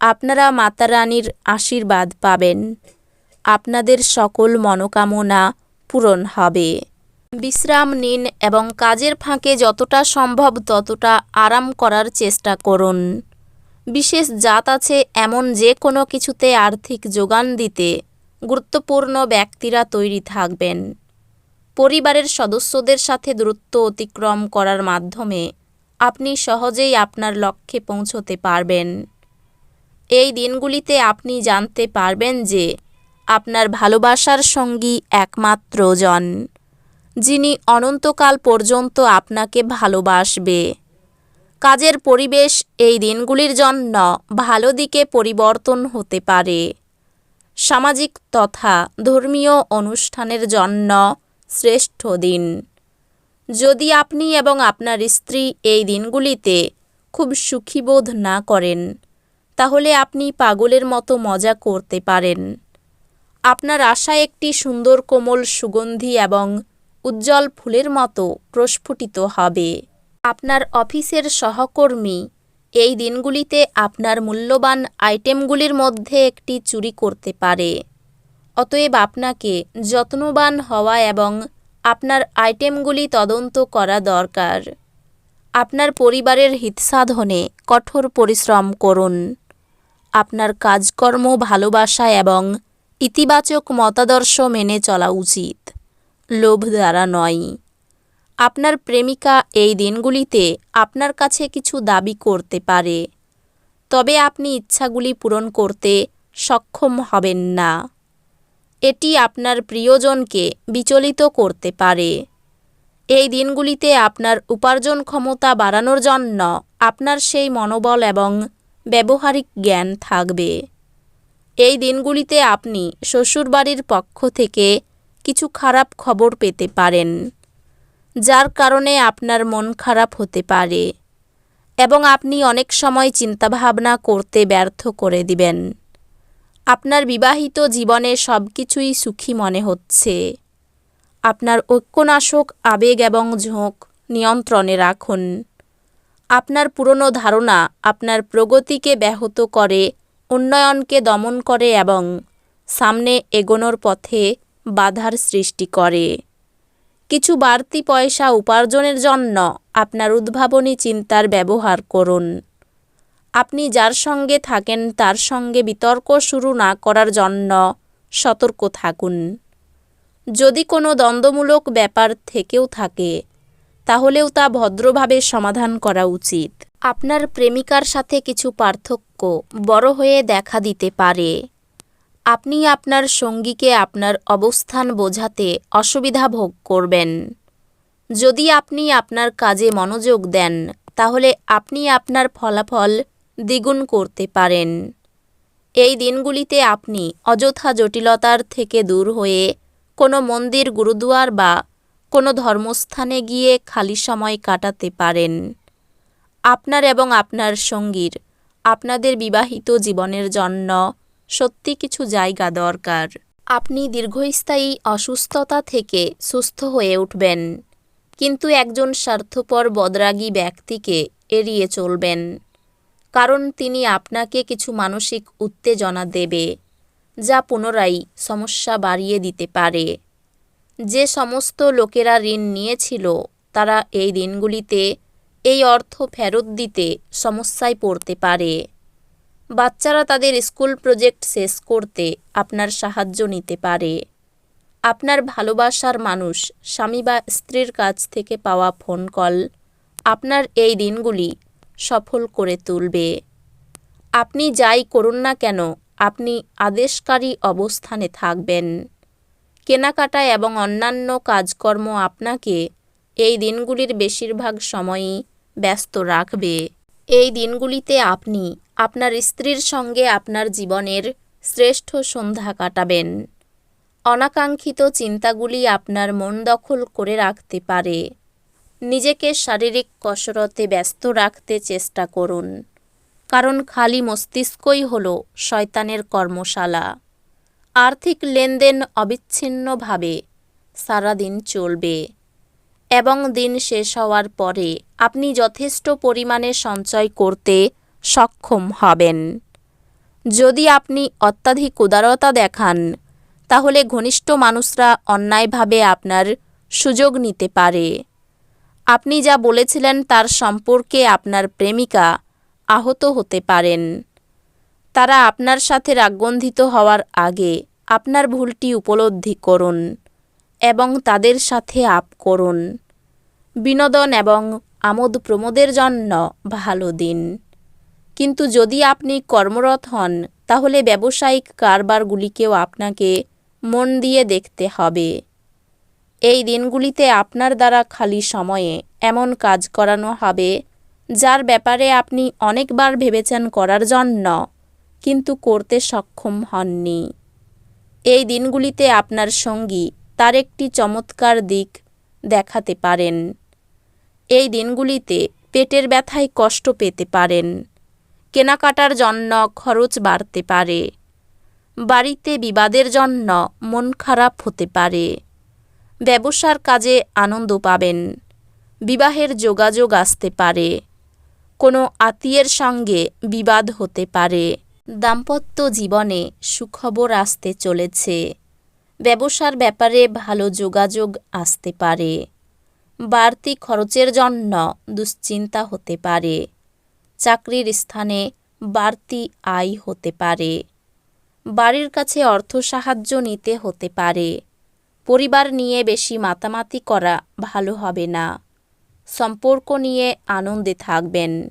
আপনারা মাতারানীর আশীর্বাদ পাবেন। আপনাদের সকল মনোকামনা পূরণ হবে। বিশ্রাম নিন এবং কাজের ফাঁকে যতটা সম্ভব ততটা আরাম করার চেষ্টা করুন। বিশেষ জাত আছে এমন যে কোনো কিছুতে আর্থিক যোগান দিতে গুরুত্বপূর্ণ ব্যক্তিরা তৈরি থাকবেন। পরিবারের সদস্যদের সাথে দূরত্ব অতিক্রম করার মাধ্যমে আপনি সহজেই আপনার লক্ষ্যে পৌঁছতে পারবেন। এই দিনগুলিতে আপনি জানতে পারবেন যে আপনার ভালোবাসার সঙ্গী একমাত্র জন, যিনি অনন্তকাল পর্যন্ত আপনাকে ভালোবাসবে। কাজের পরিবেশ এই দিনগুলির জন্য ভালো দিকে পরিবর্তন হতে পারে। সামাজিক তথা ধর্মীয় অনুষ্ঠানের জন্য শ্রেষ্ঠ দিন। যদি আপনি এবং আপনার স্ত্রী এই দিনগুলিতে খুব সুখীবোধ না করেন তাহলে আপনি পাগলের মতো মজা করতে পারেন। আপনার আশা একটি সুন্দর কোমল সুগন্ধি এবং উজ্জ্বল ফুলের মতো প্রস্ফুটিত হবে। আপনার অফিসের সহকর্মী এই দিনগুলিতে আপনার মূল্যবান আইটেমগুলির মধ্যে একটি চুরি করতে পারে। অতএব আপনাকে যত্নবান হওয়া এবং আপনার আইটেমগুলি তদন্ত করা দরকার। আপনার পরিবারের হিতসাধনে কঠোর পরিশ্রম করুন। আপনার কাজকর্ম, ভালোবাসা এবং ইতিবাচক মতাদর্শ মেনে চলা উচিত। লোভ দ্বারা নয়। আপনার প্রেমিকা এই দিনগুলিতে আপনার কাছে কিছু দাবি করতে পারে। তবে আপনি ইচ্ছাগুলি পূরণ করতে সক্ষম হবেন না। এটি আপনার প্রিয়জনকে বিচলিত করতে পারে। এই দিনগুলিতে আপনার উপার্জন ক্ষমতা বাড়ানোর জন্য আপনার সেই মনোবল এবং ব্যবহারিক জ্ঞান থাকবে। এই দিনগুলিতে আপনি শ্বশুরবাড়ির পক্ষ থেকে কিছু খারাপ খবর পেতে পারেন, যার কারণে আপনার মন খারাপ হতে পারে এবং আপনি অনেক সময় চিন্তাভাবনা করতে ব্যর্থ করে দিবেন। আপনার বিবাহিত জীবনে সব কিছুই সুখী মনে হচ্ছে। আপনার ঐক্যনাশক আবেগ এবং ঝোঁক নিয়ন্ত্রণে রাখুন। আপনার পুরনো ধারণা আপনার প্রগতিকে ব্যাহত করে, উন্নয়নকে দমন করে এবং সামনে এগোনোর পথে বাধার সৃষ্টি করে। কিছু বাড়তি পয়সা উপার্জনের জন্য আপনার উদ্ভাবনী চিন্তার ব্যবহার করুন। আপনি যার সঙ্গে থাকেন তার সঙ্গে বিতর্ক শুরু না করার জন্য সতর্ক থাকুন। যদি কোনো দ্বন্দ্বমূলক ব্যাপার থেকেও থাকে তাহলেও তা ভদ্রভাবে সমাধান করা উচিত। আপনার প্রেমিকার সাথে কিছু পার্থক্য বড় হয়ে দেখা দিতে পারে। আপনি আপনার সঙ্গীকে আপনার অবস্থান বোঝাতে অসুবিধা ভোগ করবেন। যদি আপনি আপনার কাজে মনোযোগ দেন, তাহলে আপনি আপনার ফলাফল দ্বিগুণ করতে পারেন। এই দিনগুলিতে আপনি অযথা জটিলতার থেকে দূর হয়ে কোনো মন্দির, গুরুদুয়ার বা কোনো ধর্মস্থানে গিয়ে খালি সময় কাটাতে পারেন। আপনার এবং আপনার সঙ্গীর, আপনাদের বিবাহিত জীবনের জন্য সত্যি কিছু জায়গা দরকার। আপনি দীর্ঘস্থায়ী অসুস্থতা থেকে সুস্থ হয়ে উঠবেন, কিন্তু একজন স্বার্থপর বদরাগী ব্যক্তিকে এড়িয়ে চলবেন, কারণ তিনি আপনাকে কিছু মানসিক উত্তেজনা দেবে, যা পুনরায় সমস্যা বাড়িয়ে দিতে পারে। যে সমস্ত লোকেরা ঋণ নিয়েছিল, তারা এই দিনগুলিতে এই অর্থ ফেরত দিতে সমস্যায় পড়তে পারে। বাচ্চারা তাদের স্কুল প্রজেক্ট শেষ করতে আপনার সাহায্য নিতে পারে। আপনার ভালোবাসার মানুষ, স্বামী বা স্ত্রীর কাছ থেকে পাওয়া ফোন কল আপনার এই দিনগুলি সফল করে তুলবে। আপনি যাই করুন না কেন, আপনি আদেশকারী অবস্থানে থাকবেন। কেনাকাটা এবং অন্যান্য কাজকর্ম আপনাকে এই দিনগুলির বেশিরভাগ সময়ই ব্যস্ত রাখবে। এই দিনগুলিতে আপনি আপনার স্ত্রীর সঙ্গে আপনার জীবনের শ্রেষ্ঠ সন্ধ্যা কাটাবেন। অনাকাঙ্ক্ষিত চিন্তাগুলি আপনার মন দখল করে রাখতে পারে। নিজেকে শারীরিক কসরতে ব্যস্ত রাখতে চেষ্টা করুন। কারণ খালি মস্তিষ্কই হল শয়তানের কর্মশালা। আর্থিক লেনদেন অবিচ্ছিন্নভাবে সারাদিন চলবে এবং দিন শেষ হওয়ার পরে আপনি যথেষ্ট পরিমাণে সঞ্চয় করতে সক্ষম হবেন। যদি আপনি অত্যাধিক উদারতা দেখান, তাহলে ঘনিষ্ঠ মানুষরা অন্যায়ভাবে আপনার সুযোগ নিতে পারে। আপনি যা বলেছিলেন তার সম্পর্কে আপনার প্রেমিকা আহত হতে পারেন। তারা আপনার সাথে রাগবন্ধিত হওয়ার আগে আপনার ভুলটি উপলব্ধি করুন এবং তাদের সাথে আপ করুন। বিনোদন এবং আমোদ প্রমোদের জন্য ভালো দিন। কিন্তু যদি আপনি কর্মরত হন, তাহলে ব্যবসায়িক কারবারগুলিকেও আপনাকে মন দিয়ে দেখতে হবে। এই দিনগুলিতে আপনার দ্বারা খালি সময়ে এমন কাজ করানো হবে, যার ব্যাপারে আপনি অনেকবার ভেবেছেন করার জন্য কিন্তু করতে সক্ষম হননি। এই দিনগুলিতে আপনার সঙ্গী তার একটি চমৎকার দিক দেখাতে পারেন। এই দিনগুলিতে পেটের ব্যথায় কষ্ট পেতে পারেন। কেনাকাটার জন্য খরচ বাড়তে পারে। বাড়িতে বিবাদের জন্য মন খারাপ হতে পারে। ব্যবসার কাজে আনন্দ পাবেন। বিবাহের যোগাযোগ আসতে পারে। কোনো আত্মীয়ের সঙ্গে বিবাদ হতে পারে। দাম্পত্য জীবনে সুখবর আসতে চলেছে। ব্যবসার ব্যাপারে ভালো যোগাযোগ আসতে পারে। বাড়তি খরচের জন্য দুশ্চিন্তা হতে পারে। চাকরির স্থানে বাড়তি আয় হতে পারে। বাড়ির কাছে অর্থ সাহায্য নিতে হতে পারে। পরিবার নিয়ে বেশি মাতামাতি করা ভালো হবে না। সম্পর্ক নিয়ে আনন্দে থাকবেন।